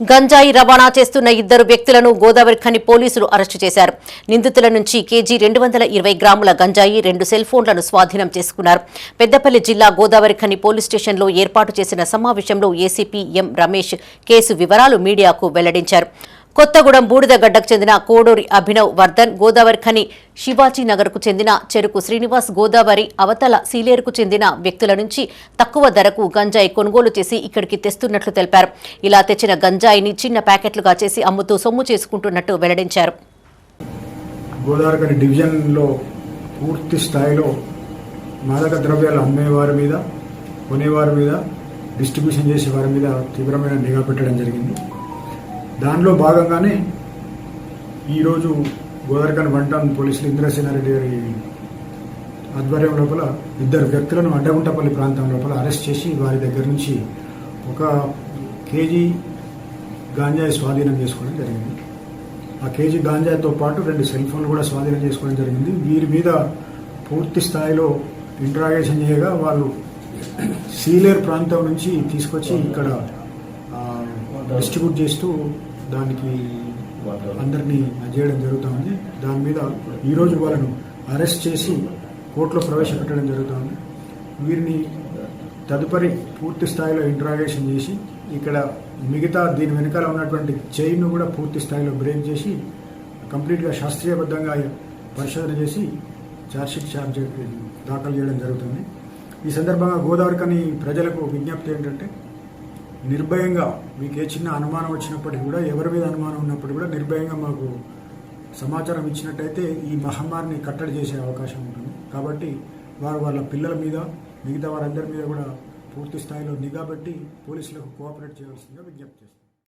గంజాయి రవాణా చేస్తున్న ఇద్దరు వ్యక్తులను గోదావరిఖని పోలీసులు అరెస్టు చేశారు. నిందితుల నుంచి కేజీ రెండు వందల ఇరవై గ్రాముల గంజాయి రెండు సెల్ ఫోన్లను స్వాధీనం చేసుకున్నారు. పెద్దపల్లి జిల్లా గోదావరిఖని పోలీస్ స్టేషన్లో ఏర్పాటు చేసిన సమావేశంలో ఏసీపీ ఎం రమేష్ కేసు వివరాలు మీడియాకు వెల్లడించారు. కొత్తగూడెం బూడిదగడ్డకు చెందిన కోడూరి అభినవ్ వర్ధన్ గోదావరి ఖని శివాజీనగర్కు చెందిన చెరుకు శ్రీనివాస్ గోదావరి అవతల సీలేరుకు చెందిన వ్యక్తుల నుంచి తక్కువ ధరకు గంజాయి కొనుగోలు చేసి ఇక్కడికి తెస్తున్నట్లు తెలిపారు. ఇలా తెచ్చిన గంజాయిని చిన్న ప్యాకెట్లుగా చేసి అమ్ముతూ సొమ్ము చేసుకుంటున్నట్టు వెల్లడించారు. గోదావరి డివిజన్లో పూర్తి స్థాయిలో మాదక ద్రవ్యాలు అమ్మేవారి మీద కొనేవారి మీద డిస్ట్రిబ్యూషన్ చేసే వారి మీద తీవ్రమైన నిఘా పెట్టడం జరిగింది. దానిలో భాగంగానే ఈరోజు గోదర్గన్ వన్ టౌన్ పోలీసులు ఇంద్రసేనారెడ్డి గారి ఆధ్వర్యం లోపల ఇద్దరు వ్యక్తులను అడ్డగుంటపల్లి ప్రాంతం లోపల అరెస్ట్ చేసి వారి దగ్గర నుంచి ఒక కేజీ గాంజాయి స్వాధీనం చేసుకోవడం జరిగింది. ఆ కేజీ గాంజాయితో పాటు రెండు సెల్ ఫోన్లు కూడా స్వాధీనం చేసుకోవడం జరిగింది. వీరి మీద పూర్తి స్థాయిలో ఇంట్రాగేషన్ చేయగా వాళ్ళు సీలేర్ ప్రాంతం నుంచి తీసుకొచ్చి ఇక్కడ డిస్ట్రిబ్యూట్ చేస్తూ దానికి అందరినీ చేయడం జరుగుతుంది దాని మీద ఈరోజు వాళ్ళను అరెస్ట్ చేసి కోర్టులో ప్రవేశపెట్టడం జరుగుతుంది వీరిని తదుపరి పూర్తి స్థాయిలో ఇంట్రాగేషన్ చేసి ఇక్కడ మిగతా దీని వెనకాల ఉన్నటువంటి చైన్ కూడా పూర్తి స్థాయిలో బ్రేక్ చేసి కంప్లీట్గా శాస్త్రీయబద్ధంగా పరిశోధన చేసి ఛార్జ్షీట్ ఛార్జ్ దాఖలు చేయడం జరుగుతుంది. ఈ సందర్భంగా గోదావరికని ప్రజలకు విజ్ఞప్తి ఏంటంటే నిర్భయంగా మీకు ఏ చిన్న అనుమానం వచ్చినప్పటికీ కూడా ఎవరి మీద అనుమానం ఉన్నప్పటికీ కూడా నిర్భయంగా మాకు సమాచారం ఇచ్చినట్టయితే ఈ మహమ్మారిని కట్టడి చేసే అవకాశం ఉంటుంది. కాబట్టి వారు వాళ్ళ పిల్లల మీద మిగతా వారందరి మీద కూడా పూర్తి స్థాయిలో నిఘా పెట్టి పోలీసులకు కోఆపరేట్ చేయాల్సిందిగా విజ్ఞప్తి చేస్తారు